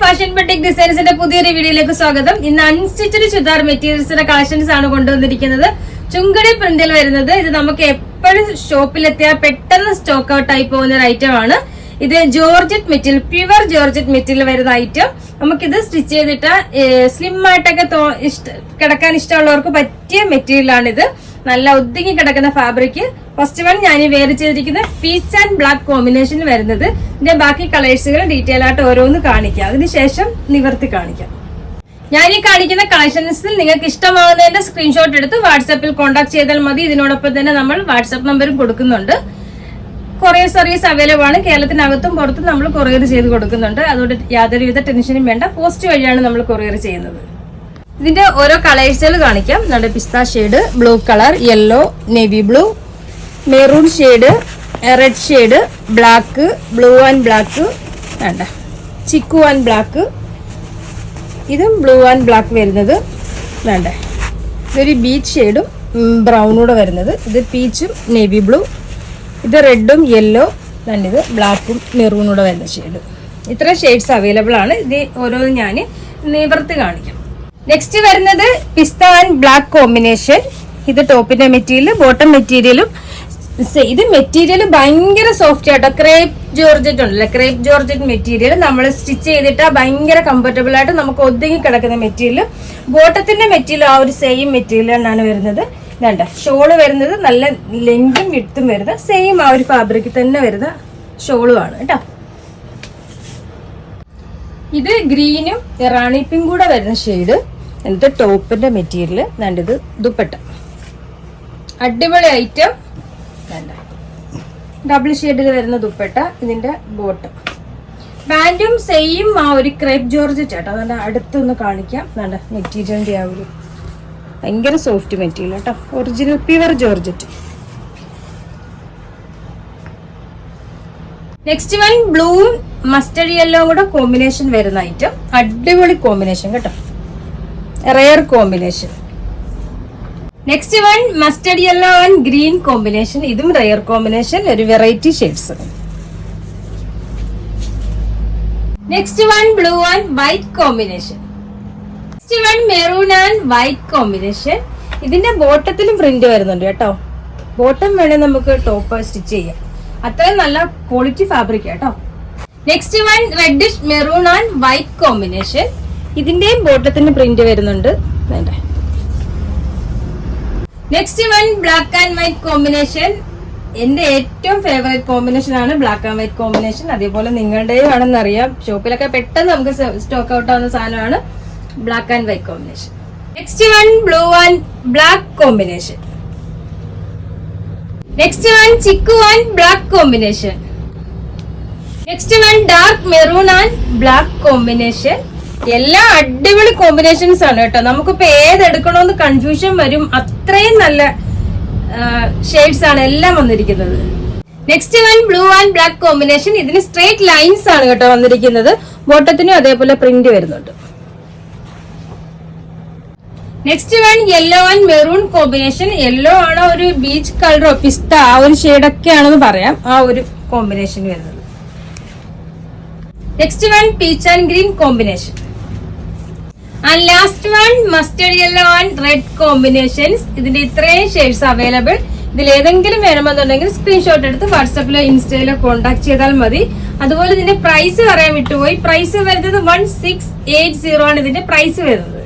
Fashion batik ഡിസൈൻസിന്റെ പുതിയൊരു വീഡിയോയിലേക്ക് സ്വാഗതം. ഇന്ന് അൺസ്റ്റിച്ചഡ് ചുതാർ മെറ്റീരിയൽസിന്റെ കളക്ഷൻസ് ആണ് കൊണ്ടുവന്നിരിക്കുന്നത്. ചുങ്കടി പ്രിന്റിൽ വരുന്നത് ഇത് നമുക്ക് എപ്പോഴും ഷോപ്പിലെത്തിയാൽ പെട്ടെന്ന് സ്റ്റോക്ക് ഔട്ട് ആയി പോകുന്ന ഒരു ഐറ്റം ആണ്. ഇത് georgette material pure georgette material വരുന്ന ഐറ്റം നമുക്കിത് സ്റ്റിച്ച് ചെയ്തിട്ട് സ്ലിം ആയിട്ടൊക്കെ കിടക്കാൻ ഇഷ്ടമുള്ളവർക്ക് പറ്റിയ മെറ്റീരിയൽ ആണിത്. നല്ല ഒതുങ്ങി കിടക്കുന്ന ഫാബ്രിക് ഫസ്റ്റ് വൺ ഞാൻ വേറെ ചെയ്തിരിക്കുന്ന പീച്ച് ആൻഡ് ബ്ലാക്ക് കോമ്പിനേഷൻ വരുന്നത്. ഇതിന്റെ ബാക്കി കളേഴ്സുകൾ ഡീറ്റെയിൽ ആയിട്ട് ഓരോന്ന് കാണിക്കാം. അതിനുശേഷം നിവർത്തി കാണിക്കാം. ഞാൻ ഈ കാണിക്കുന്ന കളക്ഷൻസിൽ നിങ്ങൾക്ക് ഇഷ്ടമാകുന്നതിന്റെ സ്ക്രീൻഷോട്ട് എടുത്ത് വാട്സാപ്പിൽ കോൺടാക്ട് ചെയ്താൽ മതി. ഇതിനോടൊപ്പം തന്നെ നമ്മൾ വാട്സാപ്പ് നമ്പറും കൊടുക്കുന്നുണ്ട്. കൊറിയർ സർവീസ് അവൈലബിൾ ആണ്. കേരളത്തിനകത്തും പുറത്തും നമ്മൾ കൊറിയർ ചെയ്ത് കൊടുക്കുന്നുണ്ട്. അതുകൊണ്ട് യാതൊരുവിധ ടെൻഷനും വേണ്ട. പോസ്റ്റ് വഴിയാണ് നമ്മൾ കൊറിയർ ചെയ്യുന്നത്. ഇതിന്റെ ഓരോ കളേഴ്സുകൾ കാണിക്കാം. നമ്മുടെ pista shade blue colour yellow navy blue maroon shade red shade black blue and black വേണ്ട. ചിക്കു ആൻഡ് ബ്ലാക്ക് ഇതും ബ്ലൂ ആൻഡ് ബ്ലാക്ക് വരുന്നത് വേണ്ട. ഇതൊരു ബീച്ച് ഷെയ്ഡും ബ്രൗണൂടെ വരുന്നത്. ഇത് പീച്ചും നേവി ബ്ലൂ ഇത് റെഡും യെല്ലോ നല്ലത് ബ്ലാക്കും മെറൂണൂടെ വരുന്ന ഷെയ്ഡ്. ഇത്ര ഷെയ്ഡ്സ് അവൈലബിൾ ആണ്. ഇത് ഓരോന്നും ഞാൻ നിവർത്തി കാണിക്കാം. നെക്സ്റ്റ് വരുന്നത് പിസ്ത ആൻഡ് ബ്ലാക്ക് കോമ്പിനേഷൻ ഇത് ടോപ്പിന്റെ മെറ്റീരിയൽ ബോട്ടം മെറ്റീരിയലും ഇത് മെറ്റീരിയൽ ഭയങ്കര സോഫ്റ്റ് ആട്ടോ. ക്രേപ്പ് ജോർജറ്റ് ഉണ്ടല്ലോ ക്രേപ്പ് ജോർജറ്റ് മെറ്റീരിയൽ നമ്മൾ സ്റ്റിച്ച് ചെയ്തിട്ട് ഭയങ്കര കംഫർട്ടബിൾ ആയിട്ട് നമുക്ക് ഒതുങ്ങി കിടക്കുന്ന മെറ്റീരിയൽ ബോട്ടത്തിന്റെ മെറ്റീരിയൽ ആ ഒരു സെയിം മെറ്റീരിയൽ തന്നെയാണ് വരുന്നത്. വേണ്ട ഷോൾ വരുന്നത് നല്ല ലെങ്തും വിട്ടും വരുന്ന സെയിം ആ ഒരു ഫാബ്രിക്ക് തന്നെ വരുന്ന ആണ് കേട്ടോ. ഇത് ഗ്രീനും റാണിപ്പും കൂടെ വരുന്ന ഷെയ്ഡ് എന്നിട്ട് ടോപ്പിന്റെ മെറ്റീരിയൽ. നല്ലത് ദുപ്പട്ട. അടിപൊളി ഐറ്റം വേണ്ട ഡബിൾ ഷെയ്ഡിൽ വരുന്ന ദുപ്പട്ട ഇതിന്റെ ബോട്ടം പാന്റും സെയിം ആ ഒരു ക്രേപ്പ് ജോർജ് ചേട്ടാ. നല്ല അടുത്തൊന്ന് കാണിക്കാം. നല്ല മെറ്റീരിയലിന്റെ ആ ഒരു ഭയങ്കര സോഫ്റ്റ് മെറ്റീരിയൽ കേട്ടോ original pure georgette next one blue mustard yellow കൂടെ കോമ്പിനേഷൻ വരുന്ന ഐറ്റം അടിപൊളി കോമ്പിനേഷൻ കേട്ടോ. Rare combination next one mustard yellow and green combination ഇതും റെയർ കോമ്പിനേഷൻ ഒരു variety shades next one blue and white combination next one maroon and white combination ഇതിന്റെ ബോട്ടത്തിലും print വരുന്നുണ്ട് കേട്ടോ. ബോട്ടം വേണേ നമുക്ക് ടോപ്പ് സ്റ്റിച്ച് ചെയ്യാം. അത്രയും നല്ല ക്വാളിറ്റി ഫാബ്രിക് കേട്ടോ. Next one reddish maroon and white combination ഇതിന്റെയും ബോട്ടത്തിന് പ്രിന്റ് വരുന്നുണ്ട്. Next one black and white combination എന്റെ ഏറ്റവും ഫേവറേറ്റ് കോമ്പിനേഷൻ ആണ് ബ്ലാക്ക് ആൻഡ് വൈറ്റ് കോമ്പിനേഷൻ അതേപോലെ നിങ്ങളുടെയും ആണെന്ന് അറിയാം ഷോപ്പിലൊക്കെ പെട്ടെന്ന് നമുക്ക് സ്റ്റോക്ക് ഔട്ട് ആവുന്ന സാധനമാണ് black and white combination next one blue and black combination next one chikoo and black combination next one dark maroon and black combination എല്ലാം അടിപൊളി കോമ്പിനേഷൻസ് ആണ് കേട്ടോ. നമുക്കിപ്പോ ഏതെടുക്കണമെന്ന് കൺഫ്യൂഷൻ വരും. അത്രയും നല്ല ഷെയ്ഡ്സ് ആണ് എല്ലാം വന്നിരിക്കുന്നത്. Next one blue and black combination ഇതിന് സ്ട്രേറ്റ് ലൈൻസ് ആണ് കേട്ടോ വന്നിരിക്കുന്നത്. ബോട്ടത്തിനും അതേപോലെ പ്രിന്റ് വരുന്നുണ്ട്. Next one yellow and maroon combination yellow ആണ് ഒരു ബീച്ച് കളറോ പിസ്ത ആ ഒരു ഷെയ്ഡൊക്കെ ആണെന്ന് പറയാം. ആ ഒരു കോമ്പിനേഷൻ വരുന്നത്. Next one peach and green combination and last one mustard yellow and red combinations ഇതിന്റെ ഇത്രയും ഷെയ്ഡ്സ് അവൈലബിൾ ഇതിൽ ഏതെങ്കിലും വേണമെന്നുണ്ടെങ്കിൽ സ്ക്രീൻഷോട്ട് എടുത്ത് വാട്സാപ്പിലോ ഇൻസ്റ്റയിലോ കോൺടാക്ട് ചെയ്താൽ മതി. അതുപോലെ ഇതിന്റെ പ്രൈസ് പറയാൻ വിട്ടുപോയി. പ്രൈസ് വരുന്നത് വൺ സിക്സ് എയ്റ്റ് സീറോ ആണ് ഇതിന്റെ പ്രൈസ് വരുന്നത്.